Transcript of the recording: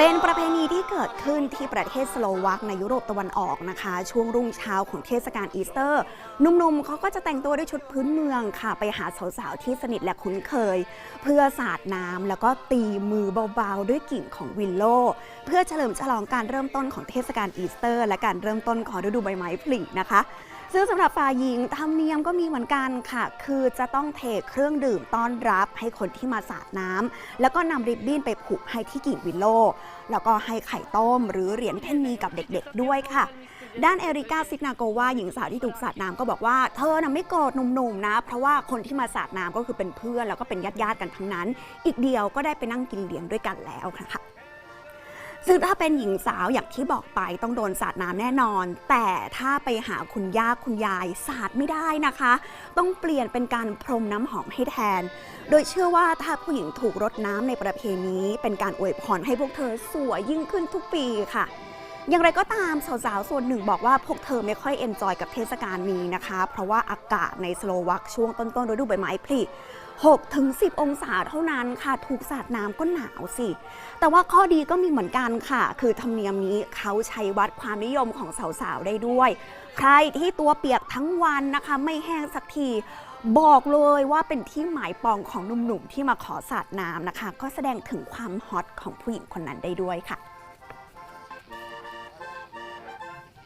เป็นประเพณีที่เกิดขึ้นที่ประเทศสโลวักในยุโรปตะวันออกนะคะ ช่วงรุ่งเช้าของเทศกาลอีสเตอร์หนุ่มๆเขาก็จะแต่งตัวด้วยชุดพื้นเมืองค่ะ ไปหาสาวๆที่สนิทและคุ้นเคย เพื่อสาดน้ำแล้วก็ตีมือเบาๆ ด้วยกิ่งของวิลโล เพื่อเฉลิมฉลองการเริ่มต้นของเทศกาลอีสเตอร์ และการเริ่มต้นของฤดูใบไม้ผลินะคะ ซึ่งสำหรับฝ่ายหญิงธรรมเนียมก็มีเหมือนกันค่ะ คือจะต้องเทเครื่องดื่มต้อนรับให้คนที่มาสาดน้ำแล้วก็นำริบบิ้นไปผูกให้ที่กิ่งวิลโลแล้วก็ให้ไข่ต้มหรือเหรียญเพนนีกับเด็กๆด้วยค่ะด้านเอริกาซิกนาโกวาหญิงสาวที่ถูกสาดน้ำก็บอกว่าเธอน่ะไม่โกรธหนุ่มๆนะ เพราะว่าคนที่มาสาดน้ำก็คือเป็นเพื่อน แล้วก็เป็นญาติๆกันทั้งนั้น อีกเดียวก็ได้ไปนั่งกินเลี้ยงด้วยกันแล้วค่ะ ซึ่งถ้าเป็นหญิงสาวอย่างที่บอกไปต้องโดนสาดน้ำแน่นอน แต่ถ้าไปหาคุณย่าคุณยายสาดไม่ได้นะคะ ต้องเปลี่ยนเป็นการพรมน้ำหอมให้แทน โดยเชื่อว่าถ้าผู้หญิงถูกรดน้ำในประเพณีเป็นการอวยพรให้พวกเธอสวยยิ่งขึ้นทุกปีค่ะ อย่างไรก็ตามสาวๆส่วนหนึ่งบอกว่าพวกเธอไม่ค่อยเอนจอยกับเทศกาลนี้นะคะ เพราะว่าอากาศในสโลวักช่วงต้นๆฤดูใบไม้ผลิ 6ถึง10 องศาเท่านั้นค่ะ ถูกสาดน้ำก็หนาวสิ แต่ว่าข้อดีก็มีเหมือนกันค่ะ คือธรรมเนียมนี้เขาใช้วัดความนิยมของสาวๆ ได้ด้วย ใครที่ตัวเปียกทั้งวันนะคะ ไม่แห้งสักทีบอกเลยว่าเป็นที่หมายปองของหนุ่มๆ ที่มาขอสาดน้ำนะคะ ก็แสดงถึงความฮอตของผู้หญิงคนนั้นได้ด้วยค่ะ